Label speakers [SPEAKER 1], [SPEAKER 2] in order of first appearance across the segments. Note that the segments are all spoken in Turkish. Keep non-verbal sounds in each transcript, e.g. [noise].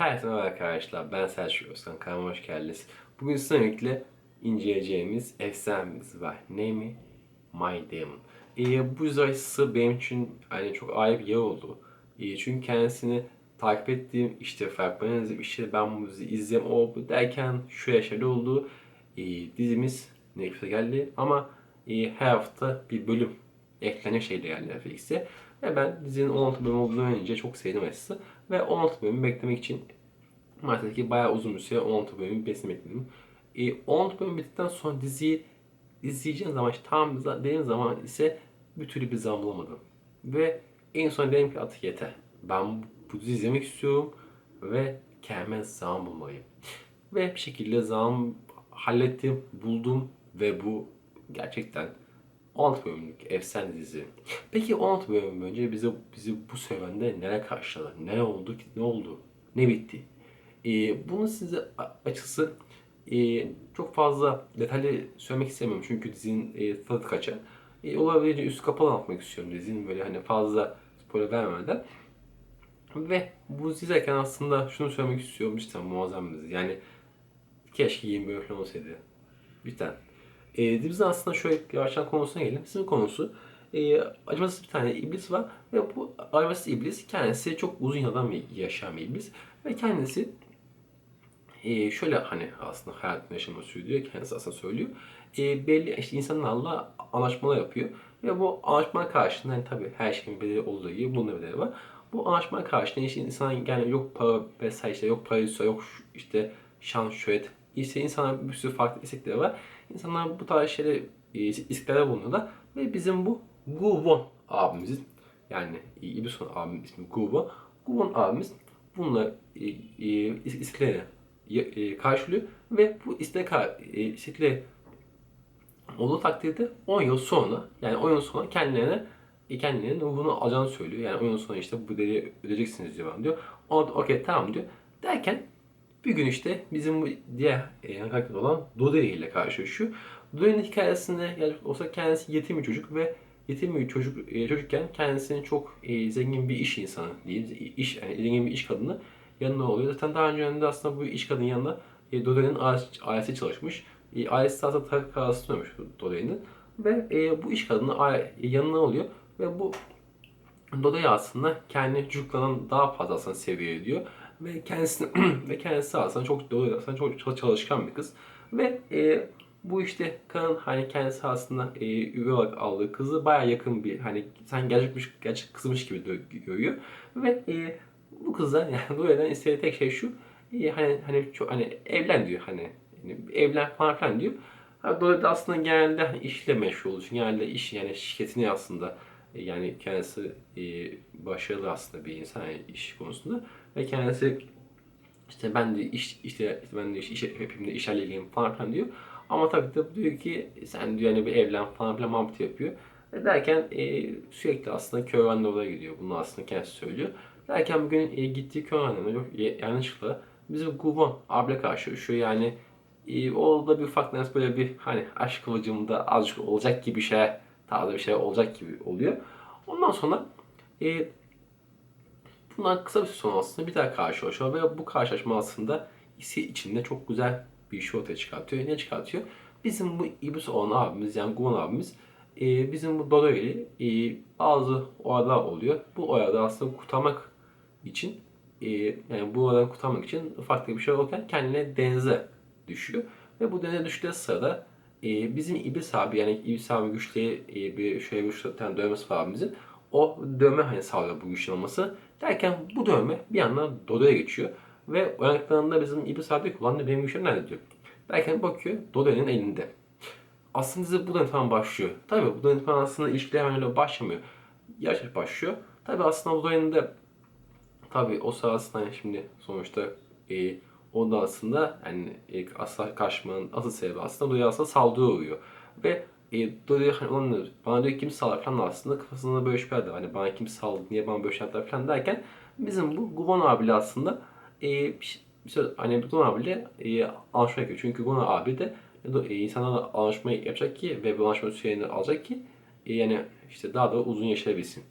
[SPEAKER 1] Herkese merhaba arkadaşlar. Ben Selçuk Özkan. Kanalıma hoş geldiniz. Bugün birlikte inceleyeceğimiz efsanemiz var. Ne? My Demon. Ee, bu sayısı benim için hani çok ayrı bir yer oldu. Ee, çünkü kendisini takip ettiğim işte fragmanı izledim. işte ben bu diziyi izleyeyim o bu derken şu yaşlarda oldu. Ee, dizimiz Netflix'e geldi ama e, her hafta bir bölüm eklenen şeyle geldi Netflix'e. Ve ben dizinin 16 bölüm olduğunu önce çok sevdim açıkçası. Ve 16 bölümü beklemek için maalesef ki bayağı uzun bir süre 16 bölümü bekledim. E, 16 bölüm bittikten sonra diziyi izleyeceğim zaman işte tam dediğim zaman ise bir türlü bir zaman bulamadım. Ve en son dedim ki artık yeter. Ben bu diziyi izlemek istiyorum ve kendime zaman bulmalıyım. Ve bir şekilde zaman hallettim, buldum ve bu gerçekten 16 bölümlük efsane dizi. Peki 16 bölüm önce bize bizi bu serüvende neler karşıladı? Ne oldu? Ne oldu? Ne bitti? Ee, bunu size a- açıkçası e, çok fazla detaylı söylemek istemiyorum çünkü dizinin e, tadı kaçar. E, olabildiğince üst kapalı anlatmak istiyorum dizinin böyle hani fazla spoiler vermeden. Ve bu izlerken aslında şunu söylemek istiyorum cidden muazzam bir dizi. Yani keşke 20 bölüm olsaydı. Cidden. E, dizimizin aslında şöyle yavaştan konusuna gelelim. Dizinin konusu e, acımasız bir tane iblis var ve bu acımasız iblis kendisi çok uzun yıldan bir yaşayan bir iblis ve kendisi e, şöyle hani aslında hayatını yaşamayı sürdürüyor. Kendisi aslında söylüyor. E, belli işte insanlarla anlaşmalar yapıyor. Ve bu anlaşma karşılığında yani tabii her şeyin bedeli olduğu gibi bunun da bedeli var. Bu anlaşma karşılığında işte insan yani yok para vesaire işte yok paraysa yok işte şan şöhret işte insanlar bir sürü farklı istekleri var. İnsanlar bu tarz şeyleri e, isteklerde bulunuyorlar. Ve bizim bu Gu Won abimizin yani İbison abimin ismi Gu Won. Gu Won abimiz bununla e, e, e, karşılıyor ve bu istek e, istekleri olduğu takdirde 10 yıl sonra yani 10 yıl sonra kendilerine e, kendilerine bunu alacağını söylüyor. Yani 10 yıl sonra işte bu bedeli ödeyeceksiniz diyor diyor. O okey tamam diyor. Derken bir gün işte bizim bu diğer e, yan karakter olan Doderi ile karşılaşıyor. Doderi'nin hikayesinde gelecek olsa kendisi yetim bir çocuk ve yetim bir çocuk e, çocukken kendisini çok e, zengin bir iş insanı diyeyim, iş yani zengin bir iş kadını yanına oluyor. Zaten daha önce de aslında bu iş kadının yanında e, Doderi'nin ailesi, çalışmış. E, ailesi aslında trafik kazası olmuş Doderi'nin. Ve e, bu iş kadını yanına oluyor ve bu Doda'yı aslında kendi çocuklarından daha fazla aslında seviyor ediyor. Ve kendisini ve kendisi aslında [clears throat] çok Doda aslında çok çal- çalışkan bir kız. Ve e, bu işte kadın hani kendisi aslında e, üvey olarak aldığı kızı baya yakın bir hani sen gerçekmiş gerçek kızmış gibi görüyor. Ve e, bu kızdan yani [laughs] Doda'dan istediği tek şey şu. E, hani hani çok hani evlen diyor hani yani evlen falan filan diyor. Ha, Dolayısıyla aslında genelde hani işle meşgul olduğu için genelde iş yani şirketini aslında e, yani kendisi e, başarılı aslında bir insan yani iş konusunda ve kendisi işte ben de iş işte, işte ben de iş, iş da işlerle ilgiliyim falan filan diyor. Ama tabii de diyor ki sen diyor yani bir evlen falan filan muhabbeti yapıyor. Ve derken e, sürekli aslında köy anne oraya gidiyor. Bunu aslında kendisi söylüyor. Derken bugün e, gittiği köy annemle yok yanlışlıkla bizim Gubon abla karşılaşıyor. Yani e, o da bir ufak nefes böyle bir hani aşk kıvılcımında azıcık olacak gibi şey tarzı bir şey olacak gibi oluyor. Ondan sonra e, bundan kısa bir sonra aslında bir daha karşılaşıyor ve bu karşılaşma aslında isi içinde çok güzel bir şey ortaya çıkartıyor. Ne çıkartıyor? Bizim bu İbus olan abimiz yani Guman abimiz e, bizim bu Dodo ile e, bazı oyalar oluyor. Bu oyada aslında kurtarmak için e, yani bu oyadan kurtarmak için ufak bir şey olurken kendine denize düşüyor. Ve bu denize düştüğü sırada e, bizim İblis abi yani İblis abi güçlü e, bir şöyle bir tane dövmesi var abimizin. O dövme hani sağlıyor bu güçlü olması. Derken bu dövme bir yandan Dodo'ya geçiyor. Ve uyanıklarında bizim İblis ulan diyor, benim güçlerim nerede diyor. Derken bakıyor Dodo'nun elinde. Aslında dizi buradan falan başlıyor. Tabii buradan falan aslında ilişkiler hemen öyle başlamıyor. Yavaş yavaş başlıyor. Tabii aslında Dodo'nun da Tabii o sırasında yani şimdi sonuçta e, o da aslında yani e, asla karşımanın asıl sebebi aslında Dodo'ya aslında saldırı oluyor. Ve e, Dodo'ya hani onun bana diyor kim saldırı falan aslında kafasında böyle şüpheler hani bana kim saldırı niye bana böyle şey yaptılar falan derken bizim bu Gubon abiyle aslında e, bir şey- hani Gubon abiyle e, anlaşma yapıyor. Çünkü Gubon abi de e, insanlarla anlaşma yapacak ki ve bu anlaşma süreyi alacak ki e, yani işte daha da uzun yaşayabilsin.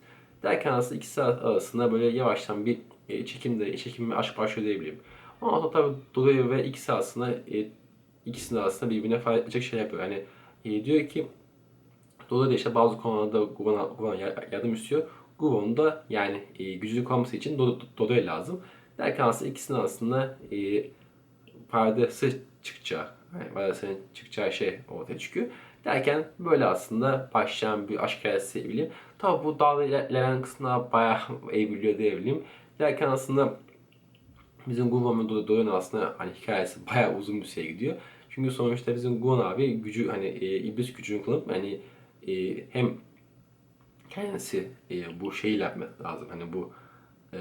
[SPEAKER 1] Derken aslında ikisi arasında böyle yavaştan bir e, çekimde, çekimime aşk başlıyor diyebilirim. Ama tabii Dodoya ve ikisi aslında e, ikisinin arasında birbirine fayda edecek şey yapıyor. Yani e, diyor ki Dolayısıyla işte bazı konularda Guvon'a Guvon'a yardım istiyor. Guvon da yani e, güçlü kalması için Dodo, Dodo'ya lazım. Derken aslında ikisinin arasında e, paydası çıkacağı, yani paydasının çıkacağı şey ortaya çıkıyor. Derken böyle aslında başlayan bir aşk hikayesi diyebilirim. Tabi bu dağda ilerleyen kısmına bayağı [laughs] evriliyor diyebilirim. Derken aslında bizim Guvon ve Dodo'nun aslında hani hikayesi bayağı uzun bir süre gidiyor. Çünkü sonuçta bizim Guvon abi gücü hani e, iblis gücünü kullanıp hani e, hem kendisi e, bu şeyi yapması lazım. Hani bu e,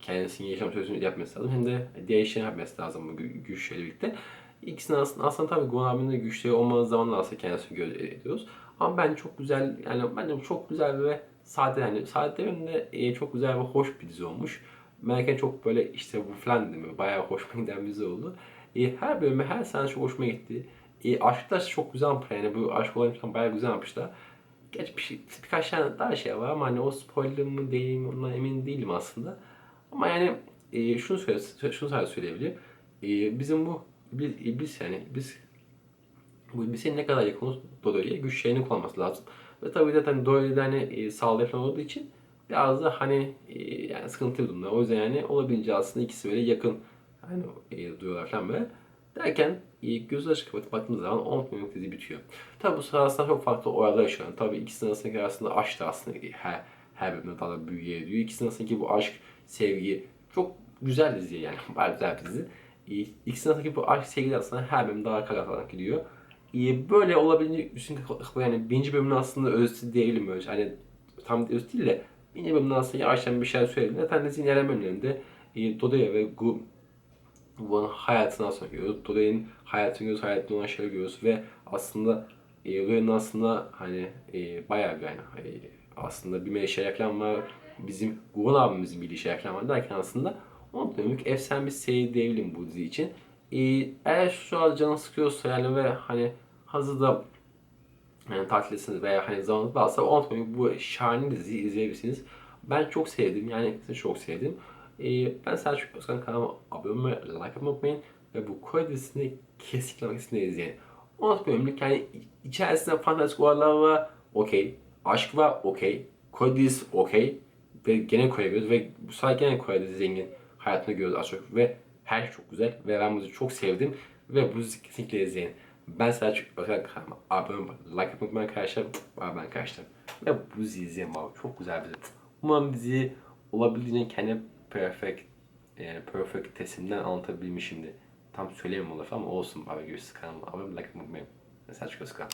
[SPEAKER 1] kendisinin yaşam sözünü yapması lazım. Hem de diğer işlerini yapması lazım bu gü- güçle birlikte. İkisinin aslında, aslında tabii Gon abinin de güçleri olmadığı zaman da aslında kendisini göz ediyoruz. Ama ben çok güzel, yani bence çok güzel ve sade yani sade de e, çok güzel ve hoş bir dizi olmuş. Belki çok böyle işte bu falan değil mi? Bayağı hoşuma giden bir dizi oldu. E, her bölümü, her sahne çok hoşuma gitti. E, aşklar çok güzel yapmış yani bu aşk olayını falan bayağı güzel yapmışlar. Geç bir şey, birkaç tane daha şey var ama hani o spoiler mı değil mi ondan emin değilim aslında. Ama yani e, şunu söyle, şunu sadece söyleyebilirim. E, bizim bu iblis, iblis yani iblis bu iblisin ne kadar yakın Dodo'ya güçlerini kullanması lazım. Ve tabii de hani Dodo'yu da hani e, sağlayıp falan olduğu için biraz da hani e, yani sıkıntılı durumda. O yüzden yani olabildiğince aslında ikisi böyle yakın hani e, duyuyorlar böyle. Derken e, gözü açık kapatıp baktığımız zaman 10 bölümlük dizi bitiyor. Tabi bu sırada aslında çok farklı olaylar yaşanıyor. Tabi ikisinin arasındaki aslında aşk da aslında her, her bölümde daha da büyüye ediyor. İkisinin arasındaki bu aşk, sevgi çok güzel dizi yani. [laughs] Bayağı güzel bir dizi. E, arasındaki bu aşk, sevgi aslında her bölüm daha karartarak gidiyor. E, böyle olabildiğince üstün yani birinci bölümün aslında özeti diyelim böyle. Hani tam özet değil de birinci bölümün aslında yavaştan bir şeyler söyleyelim. Zaten dizinin ilerleyen bölümlerinde e, Dodoya ve Gu Vuva'nın hayatını aslında görüyoruz. Doray'ın hayatını görüyoruz, hayatında olan şeyleri görüyoruz ve aslında e, Doray'ın aslında hani e, bayağı bir yani e, aslında bir meşe reklam var. Bizim Guvan abimizin bildiği şey reklam var derken aslında 10 dönümlük efsane bir seri diyebilirim bu dizi için. E, eğer şu an canı sıkıyorsa yani ve hani hazırda yani tatildesiniz veya hani zamanınız varsa 10 dönümlük bu şahane diziyi izleyebilirsiniz. Ben çok sevdim yani çok sevdim. Ee, ben Selçuk Özkan kanalıma abone olmayı, like atmayı unutmayın. Ve bu Kore dizisini kesinlikle kesinlikle izleyin. 10 bölümlük yani içerisinde fantastik olaylar var, okey. Aşk var, okey. Kore dizisi, okey. Ve gene Kore görüyoruz ve bu sefer gene Kore dizisi zengin hayatını görüyoruz az çok. Ve her şey çok güzel ve ben bu diziyi çok sevdim. Ve bu diziyi kesinlikle izleyin. Ben Selçuk Özkan kanalıma abone olmayı, like atmayı unutmayın arkadaşlar. Ben kaçtım. Ve bu diziyi izleyin abi. Çok güzel bir dizi. Umarım diziyi olabildiğince kendim perfect yani perfect tesimden anlatabilmişimdir. Tam söyleyemem o lafı ama olsun abi kanalıma abone olmayı like unutmayın. Selçuk Özkan.